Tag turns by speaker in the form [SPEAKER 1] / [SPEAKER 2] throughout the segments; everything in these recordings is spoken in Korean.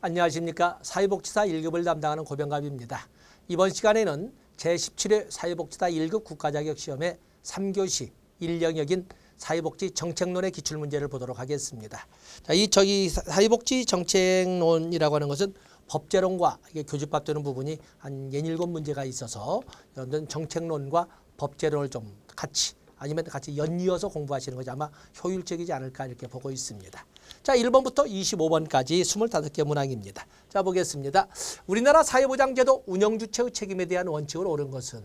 [SPEAKER 1] 안녕하십니까. 사회복지사 1급을 담당하는 고병갑입니다. 이번 시간에는 제17회 사회복지사 1급 국가자격시험의 3교시 1영역인 사회복지 정책론의 기출문제를 보도록 하겠습니다. 자, 이 저기 사회복지 정책론이라고 하는 것은 법제론과 이게 교집합되는 부분이 한 예닐곱 문제가 있어서 여러분들은 정책론과 법제론을 좀 같이 아니면 같이 연이어서 공부하시는 것이 아마 효율적이지 않을까 이렇게 보고 있습니다. 자, 1번부터 25번까지 25개 문항입니다. 자, 보겠습니다. 우리나라 사회보장제도 운영주체의 책임에 대한 원칙을 옳은 것은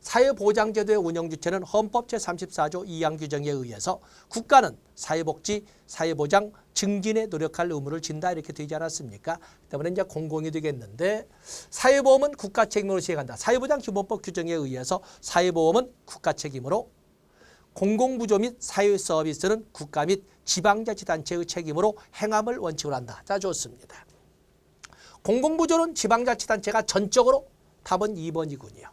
[SPEAKER 1] 사회보장제도의 운영주체는 헌법 제34조 2항 규정에 의해서 국가는 사회복지, 사회보장 증진에 노력할 의무를 진다 이렇게 되지 않았습니까? 때문에 이제 공공이 되겠는데 사회보험은 국가 책임으로 시행한다. 사회보장 기본법 규정에 의해서 사회보험은 국가 책임으로 공공부조 및 사회 서비스는 국가 및 지방자치단체의 책임으로 행함을 원칙으로 한다. 자, 좋습니다. 공공부조는 지방자치단체가 전적으로 답은 2번이군요.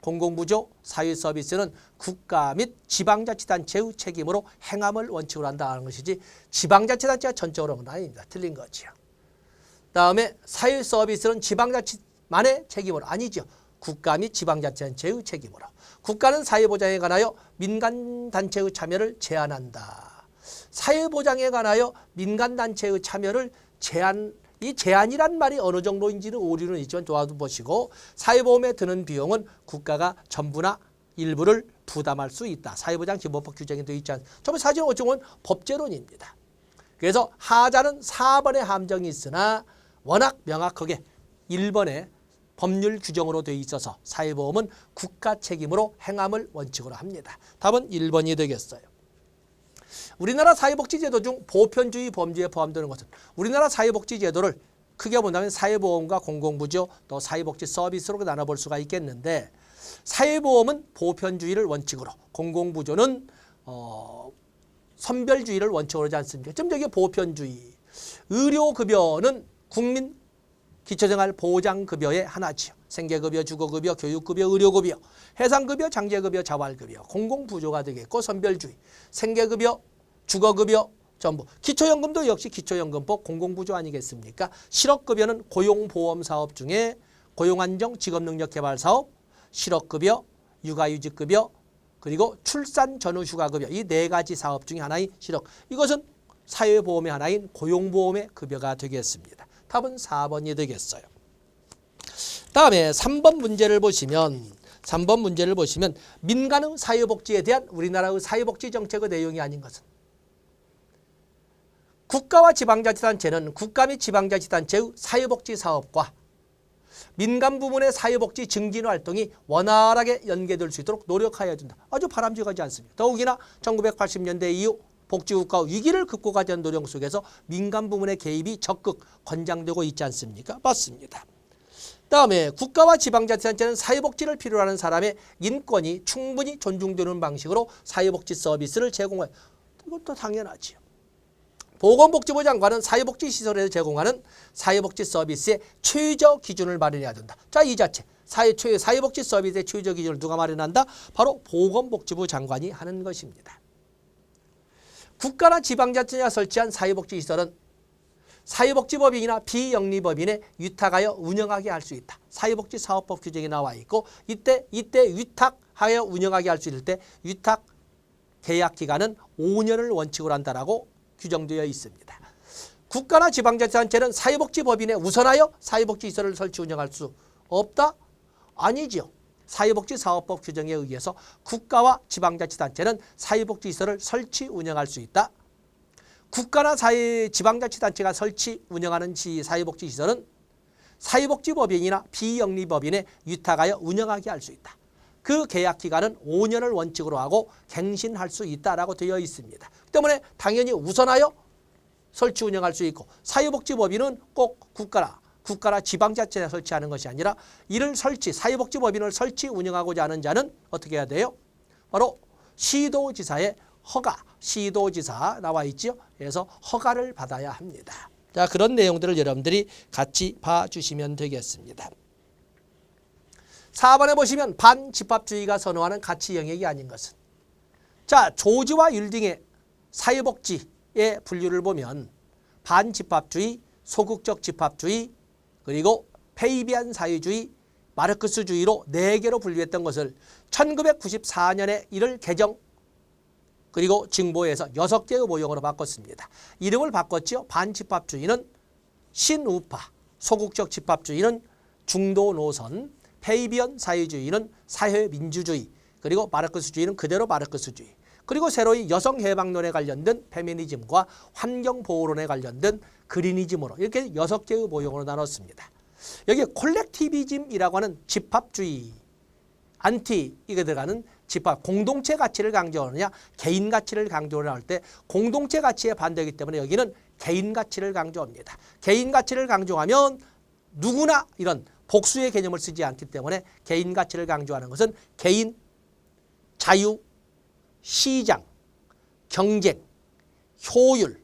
[SPEAKER 1] 공공부조 사회 서비스는 국가 및 지방자치단체의 책임으로 행함을 원칙으로 한다는 것이지 지방자치단체가 전적으로는 아닙니다. 틀린 거지요. 다음에 사회 서비스는 지방자치만의 책임으로 아니죠. 국가 및 지방자치단체의 책임으로. 국가는 사회보장에 관하여 민간단체의 참여를 제한한다. 사회보장에 관하여 민간단체의 참여를 제한 이 제한이란 말이 어느 정도인지는 오류는 있지만 좋아도 보시고 사회보험에 드는 비용은 국가가 전부나 일부를 부담할 수 있다. 사회보장 기본법 규정에 되어 있지 않습니다. 저번 사진 오종은 법제론입니다. 그래서 하자는 4번의 함정이 있으나 워낙 명확하게 1번에 법률 규정으로 되어 있어서 사회보험은 국가 책임으로 행함을 원칙으로 합니다. 답은 1번이 되겠어요. 우리나라 사회복지제도 중 보편주의 범주에 포함되는 것은 우리나라 사회복지제도를 크게 본다면 사회보험과 공공부조 또 사회복지 서비스로 나눠볼 수가 있겠는데 사회보험은 보편주의를 원칙으로 공공부조는 어, 선별주의를 원칙으로 하지 않습니까? 좀 저기 보편주의 의료급여는 국민 기초생활 보장급여의 하나지요. 생계급여, 주거급여, 교육급여, 의료급여, 해상급여, 장제급여, 자활급여, 공공부조가 되겠고 선별주의, 생계급여, 주거급여 전부. 기초연금도 역시 기초연금법 공공부조 아니겠습니까? 실업급여는 고용보험사업 중에 고용안정 직업능력개발사업, 실업급여, 육아휴직급여, 그리고 출산 전후 휴가급여 이 네 가지 사업 중에 하나인 실업. 이것은 사회보험의 하나인 고용보험의 급여가 되겠습니다. 답은 4번이 되겠어요. 다음에 3번 문제를 보시면 3번 문제를 보시면 민간의 사회복지에 대한 우리나라의 사회복지 정책의 내용이 아닌 것은 국가와 지방자치단체는 국가 및 지방자치단체의 사회복지 사업과 민간 부문의 사회복지 증진 활동이 원활하게 연계될 수 있도록 노력하여야 된다. 아주 바람직하지 않습니다. 더욱이나 1980년대 이후 복지국가 위기를 극복하기 위한 노력 속에서 민간 부문의 개입이 적극 권장되고 있지 않습니까? 맞습니다. 다음에 국가와 지방자치단체는 사회복지를 필요로 하는 사람의 인권이 충분히 존중되는 방식으로 사회복지 서비스를 제공해. 이것도 당연하지요. 보건복지부 장관은 사회복지 시설에서 제공하는 사회복지 서비스의 최저 기준을 마련해야 된다. 자, 이 자체. 사회 최 사회복지 서비스의 최저 기준을 누가 마련한다? 바로 보건복지부 장관이 하는 것입니다. 국가나 지방자치가 설치한 사회복지 시설은 사회복지법인이나 비영리법인에 위탁하여 운영하게 할 수 있다. 사회복지 사업법 규정이 나와 있고 이때 이때 위탁하여 운영하게 할 수 있을 때 위탁 계약 기간은 5년을 원칙으로 한다라고 규정되어 있습니다. 국가나 지방자치단체는 사회복지법인에 우선하여 사회복지 시설을 설치 운영할 수 없다? 아니지요. 사회복지사업법 규정에 의해서 국가와 지방자치단체는 사회복지시설을 설치 운영할 수 있다. 국가나 사회 지방자치단체가 설치 운영하는 지 사회복지시설은 사회복지법인이나 비영리법인에 위탁하여 운영하게 할 수 있다. 그 계약 기간은 5년을 원칙으로 하고 갱신할 수 있다라고 되어 있습니다. 때문에 당연히 우선하여 설치 운영할 수 있고 사회복지법인은 꼭 국가나 국가나 지방자치에 설치하는 것이 아니라 이를 설치 사회복지법인을 설치 운영하고자 하는 자는 어떻게 해야 돼요? 바로 시도지사의 허가, 시도지사 나와 있지요. 그래서 허가를 받아야 합니다. 자 그런 내용들을 여러분들이 같이 봐주시면 되겠습니다. 4번에 보시면 반집합주의가 선호하는 가치 영역이 아닌 것은 자 조지와 율딩의 사회복지의 분류를 보면 반집합주의, 소극적 집합주의, 그리고 페이비안 사회주의, 마르크스주의로 네 개로 분류했던 것을 1994년에 이를 개정 그리고 징보에서 여섯 개의 모형으로 바꿨습니다. 이름을 바꿨지요. 반집합주의는 신우파, 소극적 집합주의는 중도 노선, 페이비언 사회주의는 사회민주주의, 그리고 마르크스주의는 그대로 마르크스주의. 그리고 새로이 여성 해방론에 관련된 페미니즘과 환경 보호론에 관련된 그리니즘으로 이렇게 여섯 개의 모형으로 나눴습니다. 여기 콜렉티비즘이라고 하는 집합주의 안티 이게 들어가는 집합 공동체 가치를 강조하느냐 개인 가치를 강조를 할 때 공동체 가치에 반대이기 때문에 여기는 개인 가치를 강조합니다. 개인 가치를 강조하면 누구나 이런 복수의 개념을 쓰지 않기 때문에 개인 가치를 강조하는 것은 개인 자유 시장 경쟁 효율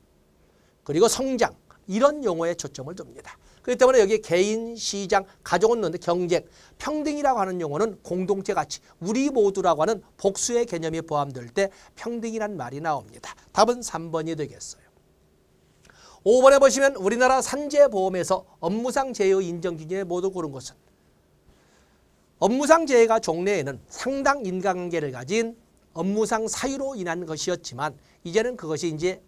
[SPEAKER 1] 그리고 성장 이런 용어에 초점을 둡니다. 그렇기 때문에 여기 개인, 시장, 가족은 넣는데 경쟁, 평등이라고 하는 용어는 공동체 가치, 우리 모두라고 하는 복수의 개념이 포함될 때 평등이란 말이 나옵니다. 답은 3번이 되겠어요. 5번에 보시면 우리나라 산재보험에서 업무상 재해 인정 기준에 모두 고른 것은 업무상 재해가 종래에는 상당 인간관계를 가진 업무상 사유로 인한 것이었지만 이제는 그것이 이제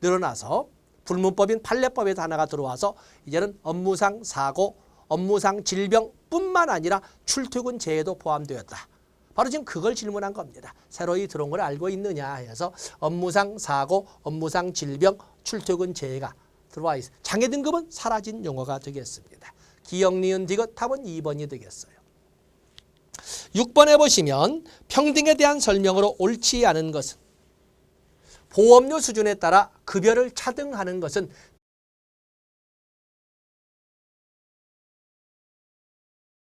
[SPEAKER 1] 늘어나서 불문법인 판례법에도 하나가 들어와서 이제는 업무상 사고, 업무상 질병뿐만 아니라 출퇴근 재해도 포함되었다. 바로 지금 그걸 질문한 겁니다. 새로이 들어온 걸 알고 있느냐 해서 업무상 사고, 업무상 질병, 출퇴근 재해가 들어와 있어. 장애 등급은 사라진 용어가 되겠습니다. 기억 니은 디귿 답은 2번이 되겠어요. 6번에 보시면 평등에 대한 설명으로 옳지 않은 것은 보험료 수준에 따라 급여를 차등하는 것은